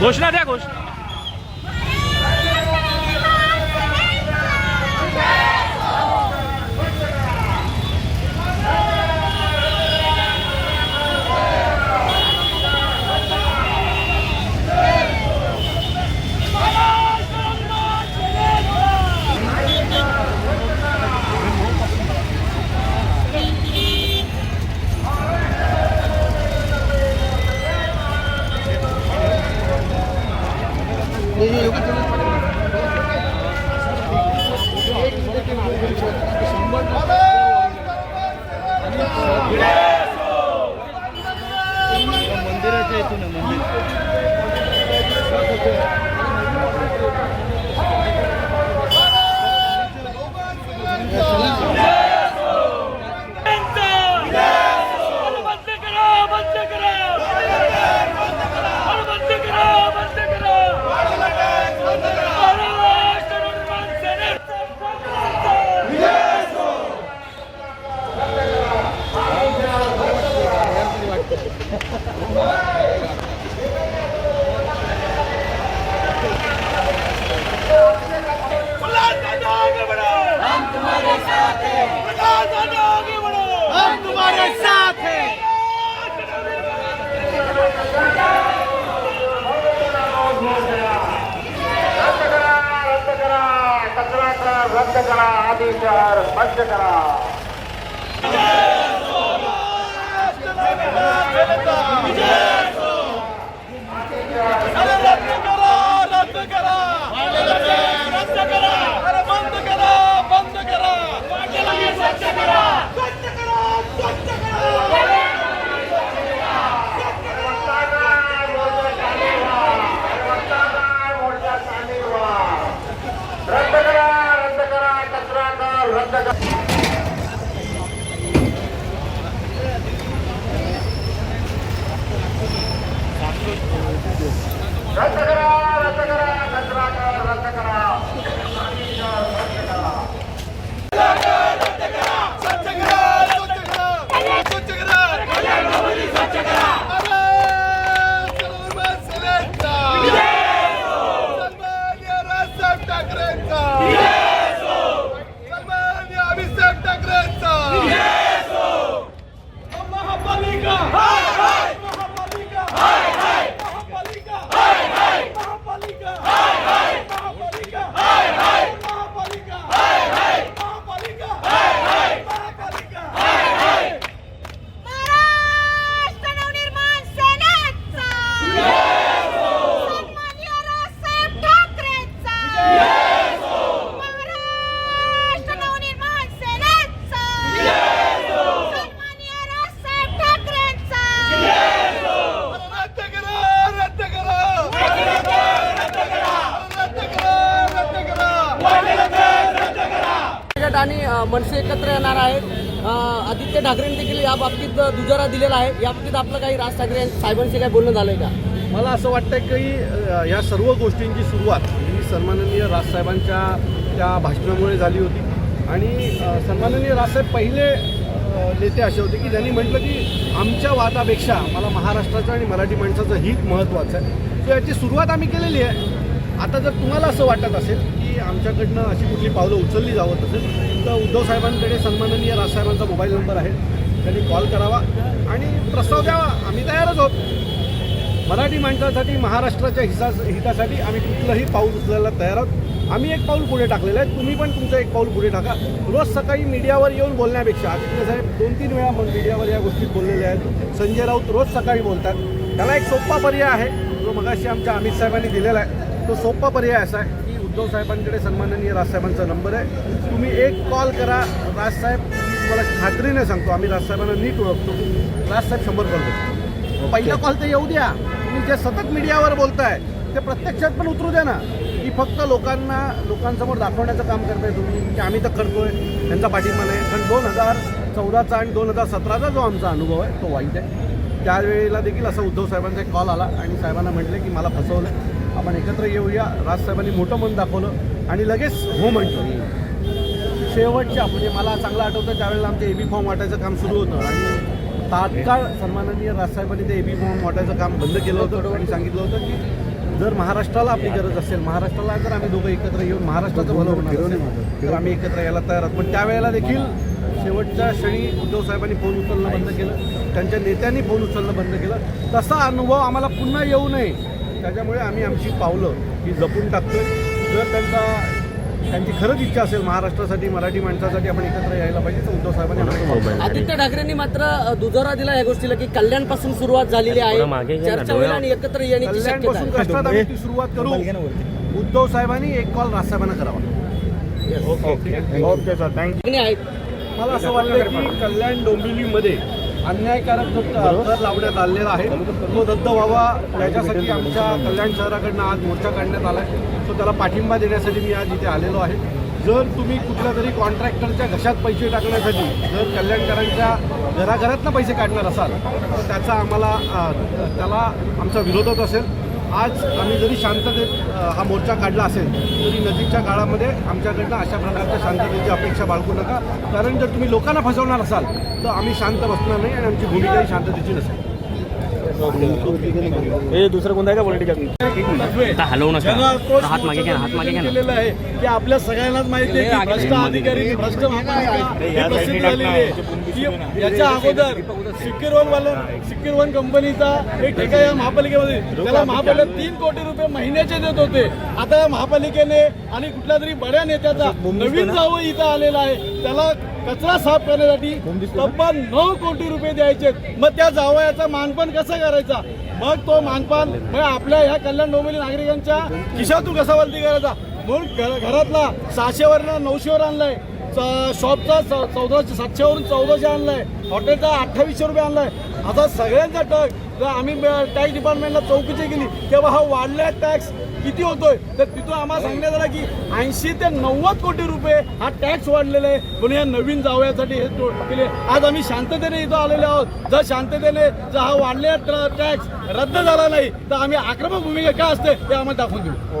ঘোষণা দেয় ঘোষণা ito. करा आधी शहर स्पष्ट करा आधी शहर だったから मनसे एकत्र येणार आहेत. आदित्य ठाकरेंनी देखील या बाबतीत दुजारा दिलेला आहे. या बाबतीत आपलं काही राज ठाकरे साहेबांशी काही बोलणं झालंय का? मला असं वाटतं की या सर्व गोष्टींची सुरुवात ही सन्माननीय राजसाहेबांच्या त्या भाषणामुळे झाली होती. आणि सन्माननीय राजसाहेब पहिले नेते असे होते की त्यांनी म्हटलं की आमच्या वादापेक्षा मला महाराष्ट्राचं आणि मराठी माणसाचं हित महत्त्वाचं आहे. सो याची सुरुवात आम्ही केलेली आहे. आता जर तुम्हाला असं वाटत असेल आमच्याकडनं अशी कुठली पावलं उचलली जावत तसेच. तर उद्धव साहेबांकडे सन्माननीय राजसाहेबांचा मोबाईल नंबर आहे. त्यांनी कॉल करावा आणि प्रस्ताव द्यावा. आम्ही तयारच आहोत. मराठी माणसासाठी महाराष्ट्राच्या हिसा हितासाठी आम्ही कुठलंही पाऊल उचलायला तयार आहोत. आम्ही एक पाऊल पुढे टाकलेलं आहे. तुम्ही पण तुमचं एक पाऊल पुढे टाका. रोज सकाळी मीडियावर येऊन बोलण्यापेक्षा आदित्य साहेब दोन तीन वेळा मग मीडियावर या गोष्टीत बोललेल्या आहेत. संजय राऊत रोज सकाळी बोलतात. त्याला एक सोपा पर्याय आहे. जो मगाशी आमच्या अमित साहेबांनी दिलेला आहे. तो सोपा पर्याय असा आहे. उद्धव साहेबांकडे सन्माननीय राजसाहेबांचा नंबर आहे. तुम्ही एक कॉल करा. राजसाहेब तुम्हाला खात्रीने सांगतो. आम्ही राजसाहेबांना नीट ओळखतो. राजसाहेब शंभर कॉल करतो पहिला कॉल तर येऊ द्या. तुम्ही जे सतत मीडियावर बोलताय ते प्रत्यक्षात पण उतरू द्या ना. की फक्त लोकांना लोकांसमोर दाखवण्याचं काम करताय तुम्ही. की आम्ही तर करतोय. त्यांचा पाठिंबा नाही. कारण दोन हजार चौदाचा आणि दोन हजार सतराचा जो आमचा अनुभव आहे तो वाईट आहे. त्यावेळेला देखील असा उद्धव साहेबांचा एक कॉल आला आणि साहेबांना म्हटले की मला फसवलं आपण एकत्र येऊया. राजसाहेबांनी मोठं मन दाखवलं आणि लगेच हो म्हटलं शेवटच्या म्हणजे मला चांगलं आठवतं त्यावेळेला आमचे एबी फॉर्म वाटायचं काम सुरू होतं. आणि तात्काळ सन्माननीय राजसाहेबांनी ते एबी फॉर्म वाटायचं काम बंद केलं होतं आणि सांगितलं होतं की जर महाराष्ट्राला आपली गरज असेल महाराष्ट्राला जर आम्ही दोघं एकत्र येऊन महाराष्ट्राचं भलं होणार तर आम्ही एकत्र यायला तयार आहोत. पण त्यावेळेला देखील शेवटच्या क्षणी उद्धव साहेबांनी फोन उचलणं बंद केलं. त्यांच्या नेत्यांनी फोन उचलणं बंद केलं. तसा अनुभव आम्हाला पुन्हा येऊ नये. त्याच्यामुळे आम्ही आमची पावलं ही जपून टाकतोय. जर त्यांचा त्यांची खरंच इच्छा असेल महाराष्ट्रासाठी मराठी माणसासाठी आपण एकत्र यायला पाहिजे तर उद्धव साहेबांनी आदित्य ठाकरेंनी मात्र दुजोरा दिला या गोष्टीला की कल्याणपासून सुरुवात झालेली आहे. चर्चा होईल आणि एकत्र येण्याची कल्याणपासून आहे. कष्टात आम्ही ती सुरुवात करू. उद्धव साहेबांनी एक कॉल राजसाहेबांना करावा. ओके सर थँक्यू मला असं वाटतं की कल्याण डोंबिवलीमध्ये अन्यायकारक कर लावण्यात आलेला आहे. तो रद्द व्हावा याच्यासाठी आमच्या कल्याण शहराकडनं आज मोर्चा काढण्यात आला आहे सो त्याला पाठिंबा देण्यासाठी मी आज इथे आलेलो आहे. जर तुम्ही कुठल्या तरी कॉन्ट्रॅक्टरच्या घशात पैसे टाकण्यासाठी जर कल्याणकरांच्या घराघरातनं पैसे काढणार असाल तर त्याचा आम्हाला त्याला आमचा विरोधच असेल. आज आम्ही जरी शांततेत हा मोर्चा काढला असेल तरी नजीकच्या काळामध्ये आमच्याकडनं अशा प्रकारच्या शांततेची अपेक्षा बाळगू नका. कारण जर तुम्ही लोकांना फसवणार असाल तर आम्ही शांत बसणार नाही आणि आमची भूमिकाही शांततेची नसेल. हे दुसरं कोणतं आहे का पॉलिटिकल हलवू नका. हात मागे घ्या हात मागे घ्या आहे की आपल्या सगळ्यांनाच माहिती आहे की भ्रष्ट अधिकारी भ्रष्ट याच्या अगोदर सिक्युर वन वाला सिक्युर वन कंपनीचा एक ठेका या महापालिकेमध्ये त्याला महापालिका तीन कोटी रुपये महिन्याचे देत होते. आता या महापालिकेने आणि कुठल्या तरी बड्या नेत्याचा नवीन जावं इथं आलेला आहे. त्याला कचरा साफ करण्यासाठी तब्बल नऊ कोटी रुपये द्यायचे मग त्या जावयाचा मानपण कसं करायचा? मग तो मानपान मग आपल्या ह्या कल्याण डोंबिवली नागरिकांच्या खिशातून कसा वलती करायचा? म्हणून घर- घरातला सहाशेवरनं नऊशेवर आणलाय. शॉपचा चौदाशे सातशेवरून चौदाशे आणलाय. हॉटेलचा अठ्ठावीसशे रुपये आणलाय. आता सगळ्यांचा टॅक्स जर आम्ही टॅक्स डिपार्टमेंटला चौकशी केली तेव्हा हा वाढलाय टॅक्स. किती होतोय? तर तिथून आम्हाला सांगण्यात आलं की ऐंशी ते नव्वद कोटी रुपये हा टॅक्स वाढलेला आहे. म्हणून या नवीन जावयासाठी हे केले. आज आम्ही शांततेने इथं आलेले आहोत. जर शांततेने जर हा वाढलेला टॅक्स रद्द झाला नाही तर आम्ही आक्रमक भूमिका काय असते ते आम्हाला दाखवून देऊ.